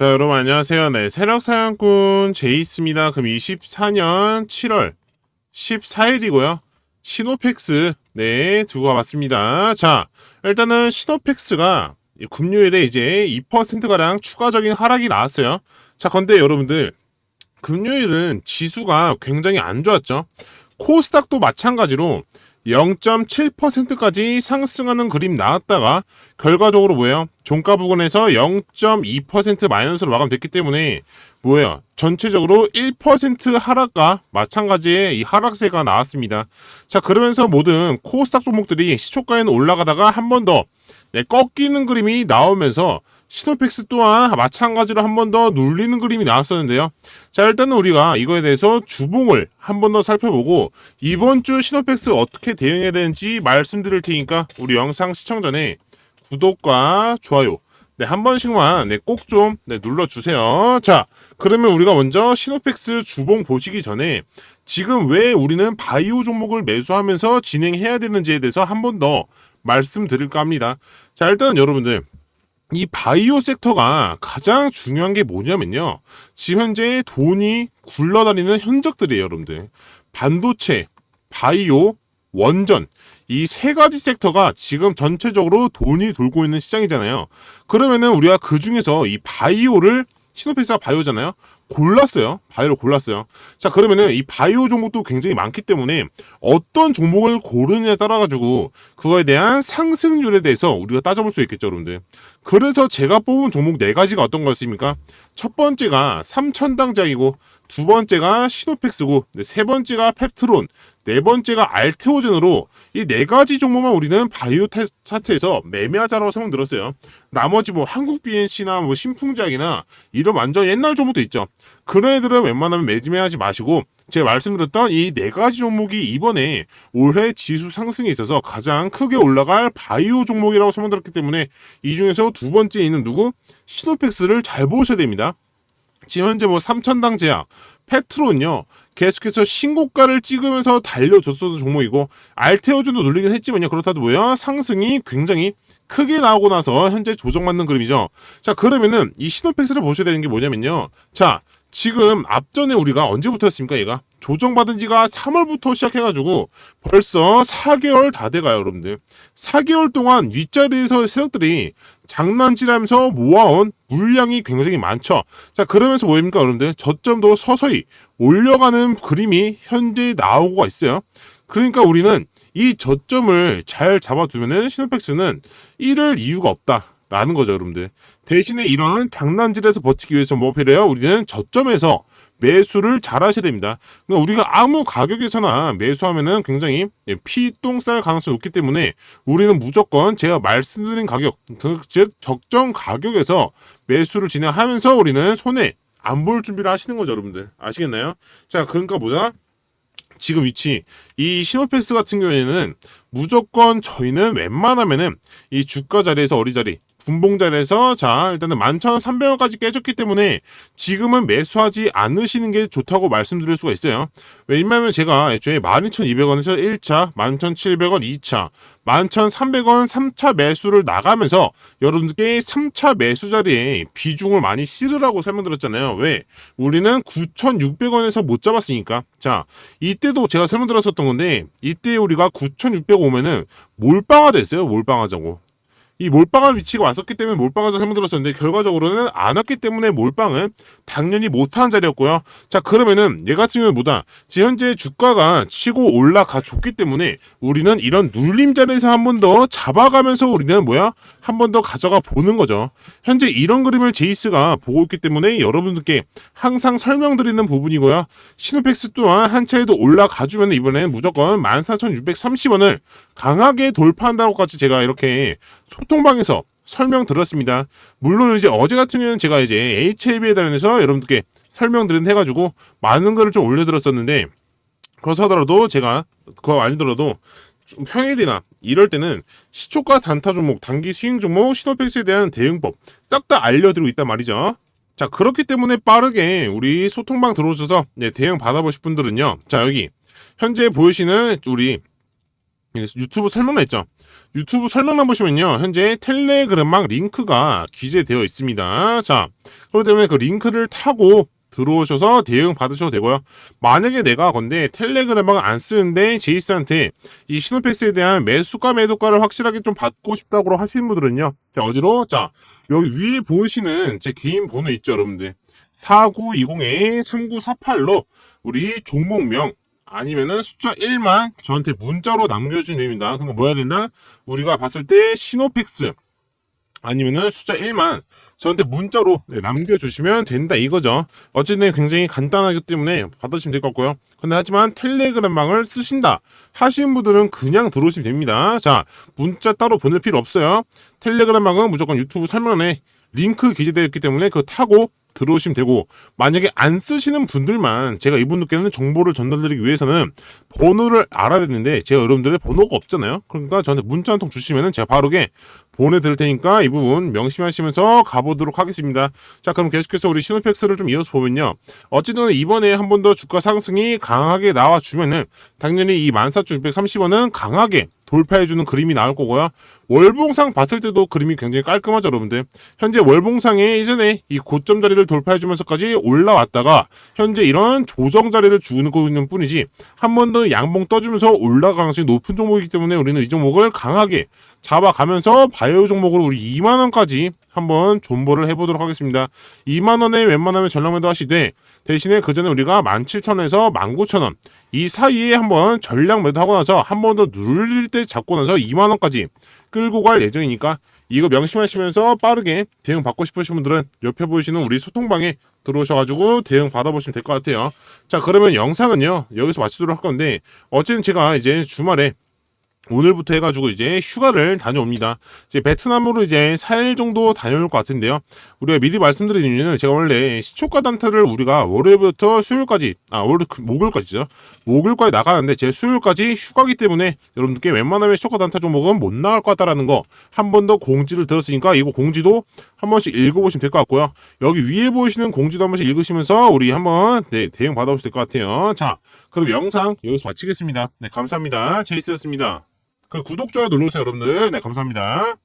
자, 여러분 안녕하세요. 네, 세력 사냥꾼 제이스입니다. 그럼 24년 7월 14일이고요. 시노팩스 네, 두고 와봤습니다. 자, 일단은 시노팩스가 이 금요일에 이제 2%가량 추가적인 하락이 나왔어요. 자, 근데 여러분들 금요일은 지수가 굉장히 안 좋았죠. 코스닥도 마찬가지로 0.7%까지 상승하는 그림 나왔다가 결과적으로 뭐예요? 종가 부근에서 0.2% 마이너스로 마감됐기 때문에 뭐예요? 전체적으로 1% 하락과 마찬가지의 이 하락세가 나왔습니다. 자, 그러면서 모든 코스닥 종목들이 시초가에는 올라가다가 한 번더 네, 꺾이는 그림이 나오면서 시노팩스 또한 마찬가지로 한 번 더 눌리는 그림이 나왔었는데요. 자, 일단은 우리가 이거에 대해서 주봉을 한 번 더 살펴보고 이번 주 시노팩스 어떻게 대응해야 되는지 말씀드릴 테니까 우리 영상 시청 전에 구독과 좋아요 네, 한 번씩만 네, 꼭좀 네, 눌러주세요. 자, 그러면 우리가 먼저 시노팩스 주봉 보시기 전에 지금 왜 우리는 바이오 종목을 매수하면서 진행해야 되는지에 대해서 한 번 더 말씀드릴까 합니다. 자, 일단 여러분들 이 바이오 섹터가 가장 중요한 게 뭐냐면요. 지금 현재 돈이 굴러다니는 현적들이에요, 여러분들. 반도체, 바이오, 원전 이 세 가지 섹터가 지금 전체적으로 돈이 돌고 있는 시장이잖아요. 그러면은 우리가 그 중에서 이 바이오를 시노페이스가 바이오잖아요. 골랐어요. 바이오를 골랐어요. 자, 그러면은 이 바이오 종목도 굉장히 많기 때문에 어떤 종목을 고르느냐에 따라 가지고 그거에 대한 상승률에 대해서 우리가 따져볼 수 있겠죠, 여러분들. 그래서 제가 뽑은 종목 네 가지가 어떤 거였습니까? 첫 번째가 삼천당장이고 두 번째가 시노팩스고 네, 세 번째가 펩트론 네 번째가 알테오젠으로 이 네 가지 종목만 우리는 바이오 테- 차트에서 매매하자라고 설명드렸어요. 나머지 뭐 한국 BNC나 뭐 신풍작이나 이런 완전 옛날 종목도 있죠. 그런 애들은 웬만하면 매매하지 마시고 제가 말씀드렸던 이 네 가지 종목이 이번에 올해 지수 상승에 있어서 가장 크게 올라갈 바이오 종목이라고 설명드렸기 때문에 이 중에서 두 번째 있는 누구 시노팩스를 잘 보셔야 됩니다. 지금 현재 뭐 삼천당 제약, 펩트론요 계속해서 신고가를 찍으면서 달려줬었던 종목이고 알테오준도 눌리긴 했지만요 그렇다도 뭐야 상승이 굉장히 크게 나오고 나서 현재 조정받는 그림이죠. 자 그러면은 이 시노팩스를 보셔야 되는 게 뭐냐면요. 자 지금 앞전에 우리가 언제부터였습니까 얘가 조정받은 지가 3월부터 시작해가지고 벌써 4개월 다 돼가요 여러분들. 4개월 동안 윗자리에서 세력들이 장난질하면서 모아온 물량이 굉장히 많죠. 자 그러면서 뭐입니까 여러분들? 저점도 서서히 올려가는 그림이 현재 나오고 있어요. 그러니까 우리는 이 저점을 잘 잡아두면은 시노팩스는 잃을 이유가 없다 라는 거죠 여러분들 대신에 이런 장난질에서 버티기 위해서 뭐 필요해요? 우리는 저점에서 매수를 잘 하셔야 됩니다. 그러니까 우리가 아무 가격에서나 매수하면은 굉장히 예, 피똥 쌀 가능성이 높기 때문에 우리는 무조건 제가 말씀드린 가격, 그, 즉 적정 가격에서 매수를 진행하면서 우리는 손해 안 볼 준비를 하시는 거죠, 여러분들. 아시겠나요? 자, 그러니까 뭐다? 지금 위치 이 시노패스 같은 경우에는 무조건 저희는 웬만하면은 이 주가 자리에서 어리 자리 분봉 자리에서 자 일단은 11,300원까지 깨졌기 때문에 지금은 매수하지 않으시는 게 좋다고 말씀드릴 수가 있어요. 왜냐면 제가 애초에 12,200원에서 1차, 11,700원 2차, 11,300원 3차 매수를 나가면서 여러분들께 3차 매수 자리에 비중을 많이 실으라고 설명드렸잖아요. 왜? 우리는 9,600원에서 못 잡았으니까. 자, 이때도 제가 설명드렸었던 건데 이때 우리가 9,600 오면은 몰빵하자 했어요. 몰빵하자고. 이 몰빵한 위치가 왔었기 때문에 몰빵하자 설명드렸었는데 결과적으로는 안 왔기 때문에 몰빵은 당연히 못한 자리였고요. 자 그러면은 얘 같은 경우는 뭐다? 지금 현재 주가가 치고 올라가 줬기 때문에 우리는 이런 눌림 자리에서 한 번 더 잡아가면서 우리는 뭐야? 한 번 더 가져가 보는 거죠. 현재 이런 그림을 제이스가 보고 있기 때문에 여러분들께 항상 설명드리는 부분이고요. 시노팩스 또한 한 차에도 올라가주면 이번엔 무조건 14,630원을 강하게 돌파한다고까지 제가 이렇게 소통방에서 설명드렸습니다. 물론 이제 어제 같은 경우는 제가 이제 HLB에 관련해서 여러분들께 설명드린 해가지고 많은 거를 좀 올려드렸었는데 그렇다 하더라도 제가 그거 아니더라도 좀 평일이나 이럴 때는 시초가 단타 종목, 단기 스윙 종목, 시노팩스에 대한 대응법 싹 다 알려드리고 있단 말이죠. 자 그렇기 때문에 빠르게 우리 소통방 들어오셔서 네, 대응 받아보실 분들은요. 자 여기 현재 보이시는 우리 유튜브 설명란 있죠. 유튜브 설명란 보시면요. 현재 텔레그램망 링크가 기재되어 있습니다. 자, 그렇기 때문에 그 링크를 타고 들어오셔서 대응 받으셔도 되고요. 만약에 내가 건데 텔레그램망을 안 쓰는데 제이스한테 이 시노팩스에 대한 매수가 매도가를 확실하게 좀 받고 싶다고 하시는 분들은요. 자, 어디로? 자, 여기 위에 보이시는 제 개인 번호 있죠, 여러분들. 4920-3948로 우리 종목명 아니면은 숫자 1만 저한테 문자로 남겨주시면 됩니다. 그럼 뭐 해야 된다? 우리가 봤을 때 시노팩스 아니면은 숫자 1만 저한테 문자로 네, 남겨주시면 된다 이거죠. 어쨌든 굉장히 간단하기 때문에 받으시면 될 것 같고요. 근데 하지만 텔레그램망을 쓰신다 하시는 분들은 그냥 들어오시면 됩니다. 자 문자 따로 보낼 필요 없어요. 텔레그램망은 무조건 유튜브 설명란에 링크 기재되어 있기 때문에 그거 타고 들어오시면 되고 만약에 안 쓰시는 분들만 제가 이분들께는 정보를 전달드리기 위해서는 번호를 알아야 되는데 제가 여러분들의 번호가 없잖아요. 그러니까 저한테 문자 한 통 주시면은 제가 바로게 보내드릴 테니까 이 부분 명심하시면서 가보도록 하겠습니다. 자 그럼 계속해서 우리 시노팩스를 좀 이어서 보면요. 어쨌든 이번에 한 번 더 주가 상승이 강하게 나와주면은 당연히 이 14,630원은 강하게 돌파해주는 그림이 나올 거고요. 월봉상 봤을 때도 그림이 굉장히 깔끔하죠, 여러분들. 현재 월봉상에 이전에 이 고점 자리를 돌파해주면서까지 올라왔다가 현재 이런 조정 자리를 주고 있는 뿐이지 한 번 더 양봉 떠주면서 올라갈 가능성이 높은 종목이기 때문에 우리는 이 종목을 강하게 잡아가면서 바이오 종목으로 우리 2만 원까지 한번 존버를 해보도록 하겠습니다. 2만 원에 웬만하면 전량 매도 하시되 대신에 그 전에 우리가 17,000원에서 19,000원 이 사이에 한번 전량 매도하고 나서 한 번 더 눌릴 때 잡고 나서 2만 원까지 끌고 갈 예정이니까 이거 명심하시면서 빠르게 대응 받고 싶으신 분들은 옆에 보이시는 우리 소통방에 들어오셔가지고 대응 받아보시면 될 것 같아요. 자 그러면 영상은요 여기서 마치도록 할 건데 어쨌든 제가 이제 주말에 오늘부터 해가지고 이제 휴가를 다녀옵니다. 이제 베트남으로 이제 4일 정도 다녀올 것 같은데요. 우리가 미리 말씀드린 이유는 제가 원래 시초가 단타를 우리가 월요일부터 수요일까지, 아, 월요일, 목요일까지죠. 목요일까지 나가는데 제 수요일까지 휴가기 때문에 여러분들께 웬만하면 시초가 단타 종목은 못 나갈 것 같다라는 거 한 번 더 공지를 들었으니까 이거 공지도 한 번씩 읽어보시면 될 것 같고요. 여기 위에 보이시는 공지도 한 번씩 읽으시면서 우리 한번 네, 대응 받아보시면 될 것 같아요. 자, 그럼 영상 여기서 마치겠습니다. 네, 감사합니다. 제이스였습니다. 그 구독, 좋아요 눌러주세요, 여러분들. 네, 감사합니다.